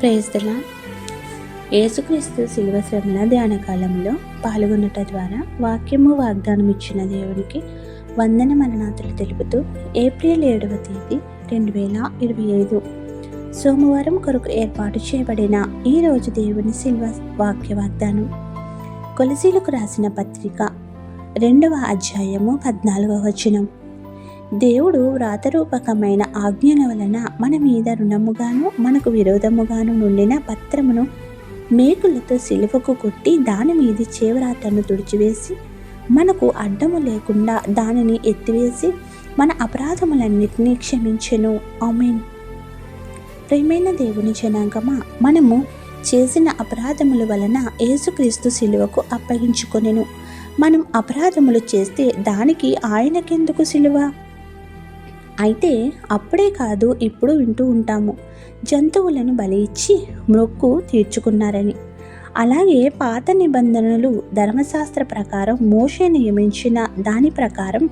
ప్రేస్తలా యేసుక్రీస్తు శిలువ శ్రమల ధ్యాన కాలంలో పాల్గొనట ద్వారా వాక్యము వాగ్దానం ఇచ్చిన దేవునికి వందన మరణాతులు తెలుపుతూ ఏప్రిల్ ఏడవ తేదీ రెండు వేల ఇరవై ఐదు. సోమవారం కొరకు ఏర్పాటు చేయబడిన ఈరోజు దేవుని శిల్వ వాక్య వాగ్దానం. కొలసీలకు రాసిన పత్రిక రెండవ అధ్యాయము పద్నాలుగవ వచనం. దేవుడు వ్రాతరూపకమైన ఆజ్ఞల వలన మన మీద రుణముగాను మనకు విరోధముగాను నుండిన పత్రమును మేకులతో సిలువకు కొట్టి దాని మీది చేవరాతను తుడిచివేసి మనకు అడ్డము లేకుండా దానిని ఎత్తివేసి మన అపరాధములన్నిటినీ క్షమించెను. ఆమెన్. ప్రేమైన దేవుని జనాంగమా మనము చేసిన అపరాధముల వలన యేసుక్రీస్తు సిలువకు అప్పగించుకొనెను. మనం అపరాధములు చేస్తే దానికి ఆయనకెందుకు సిలువ? అయితే అప్పుడే కాదు ఇప్పుడు వింటూ ఉంటాము. జంతువులను బలి ఇచ్చి మొక్కు తీర్చుకున్నారని. అలాగే పాత నిబంధనలు ధర్మశాస్త్ర ప్రకారం మోషే నియమించిన దాని ప్రకారం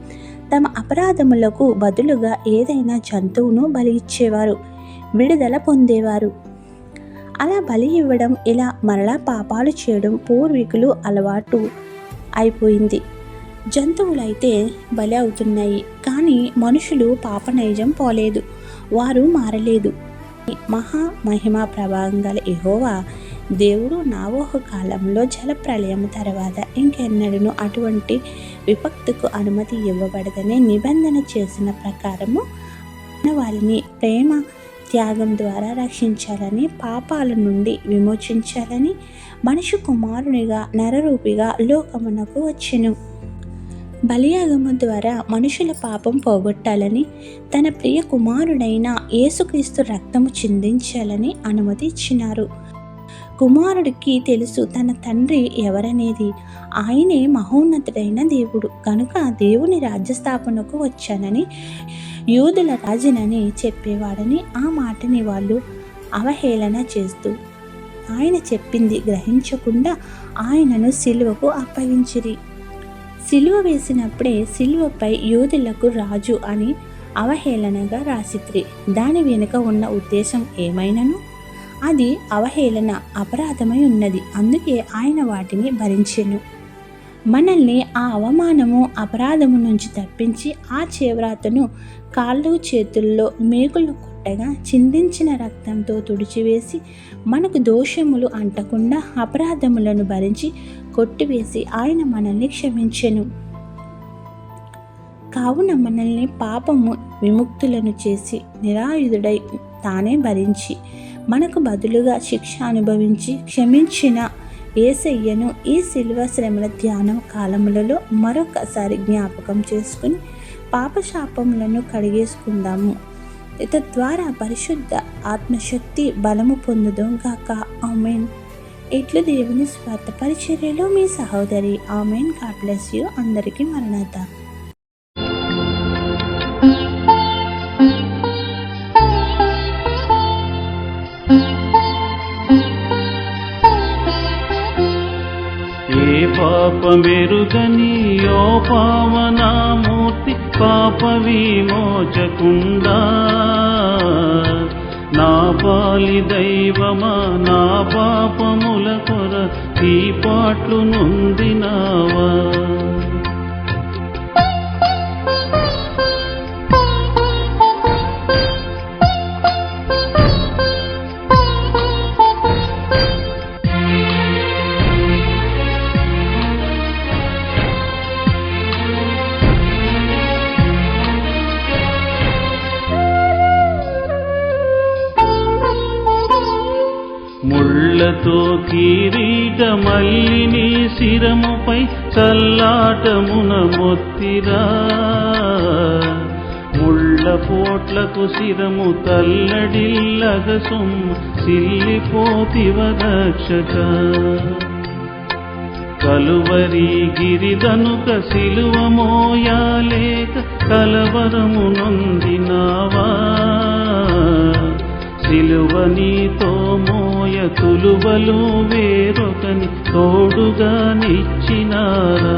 తమ అపరాధములకు బదులుగా ఏదైనా జంతువును బలి ఇచ్చేవారు విడుదల పొందేవారు. అలా బలి ఇవ్వడం ఇలా మరలా పాపాలు చేయడం పూర్వీకులు అలవాటు అయిపోయింది. జంతువులైతే బలి అవుతున్నాయి కానీ మనుషులు పాపనైజం పోలేదు వారు మారలేదు. మహా మహిమ ప్రభావం గల ఎహోవా దేవుడు నావోహ కాలంలో జలప్రలయం తర్వాత ఇంకెన్నడను అటువంటి విపక్తుకు అనుమతి ఇవ్వబడదని నిబంధన చేసిన ప్రకారము వారిని ప్రేమ త్యాగం ద్వారా రక్షించాలని పాపాల నుండి విమోచించాలని మనిషి కుమారునిగా నరరూపిగా లోకమునకు వచ్చెను. బలియాగము ద్వారా మనుషుల పాపం పోగొట్టాలని తన ప్రియ కుమారుడైన యేసుక్రీస్తు రక్తము చిందించాలని అనుమతి ఇచ్చినారు కుమారుడికి తెలుసు తన తండ్రి ఎవరనేది. ఆయనే మహోన్నతుడైన దేవుడు. కనుక దేవుని రాజ్యస్థాపనకు వచ్చానని యూదుల రాజునని చెప్పేవాడని ఆ మాటని వాళ్ళు అవహేళన చేస్తూ ఆయన చెప్పింది గ్రహించకుండా ఆయనను సిలువకు అప్పగించిరి. సిలువ వేసినప్పుడే సిలువపై యూదులకు రాజు అని అవహేళనగా రాసిత్రి దాని వెనుక ఉన్న ఉద్దేశం ఏమైనను? అది అవహేళన అపరాధమై ఉన్నది. అందుకే ఆయన వాటిని భరించెను. మనల్ని ఆ అవమానము అపరాధము నుంచి తప్పించి ఆ చేవ్రాతను కాళ్ళు చేతుల్లో మేకులు కొట్టగా చిందించిన రక్తంతో తుడిచివేసి మనకు దోషములు అంటకుండా అపరాధములను భరించి కొట్టివేసి ఆయన మనల్ని క్షమించెను. కావున మనల్ని పాపము విముక్తులను చేసి నిరాయుధుడై తానే భరించి మనకు బదులుగా శిక్ష అనుభవించి క్షమించిన ఏసయ్యను ఈ శిల్వ శ్రమల ధ్యానం కాలములలో మరొకసారి జ్ఞాపకం చేసుకుని పాపశాపములను కడిగేసుకుందాము. తద్వారా పరిశుద్ధ ఆత్మశక్తి బలము పొందుదాం గాక. ఆమెన్. ఇట్లు దేవుని స్వార్థ పరిచర్యలో మీ సహోదరి ఆమెన్. God bless you. అందరికీ మరణత ఏ పాపమెరుగని యో పావనాము పాప విమోచకుండా నా పాలి దైవమా నా పాపముల కొర ఈ పాట్లు నొందినా ముళ్ళతో కిరీట మల్లిని శిరముపై చల్లాటమున మొత్తిరా. ముళ్ళ పోట్లకు శిరము తల్లడిల్లగసుం సిల్లిపోతివ దక్షక కలువరి గిరిదనుక సిలువ మోయాలేక కలవరము నొందినావా. సిలువ నీతో మో మోయ తులువలు వేరొకని తోడుగా నిచ్చినారా?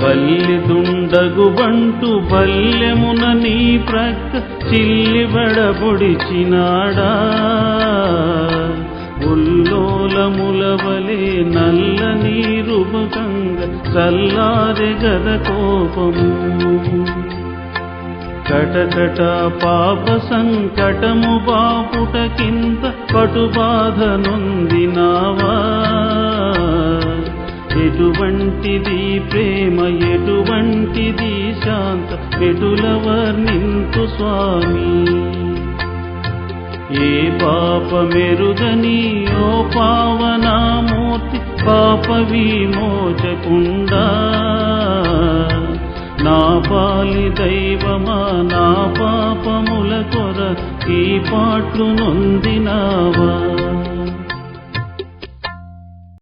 బల్లి దగుబంటు శల్యమున నీ ప్రక్క చిల్లిబడబొడిచినాడా ఉల్లోలములవలే నల్ల నీరుబకంగ చల్లారె గద కోపము. కటకట పాప సంకటము బాపుటకింత పటుబాధ నొందినావా? ఎటువంటిది ప్రేమ ఎటువంటిది శాంత ఎటుల వర్ణింతు స్వామి. ఏ పాప మెరుగని ఓ పావనామూర్తి పాప విమోచకుండా. నా పాలి దైవమా నా పాపముల కొర ఈ పాట్లు నొందినావా?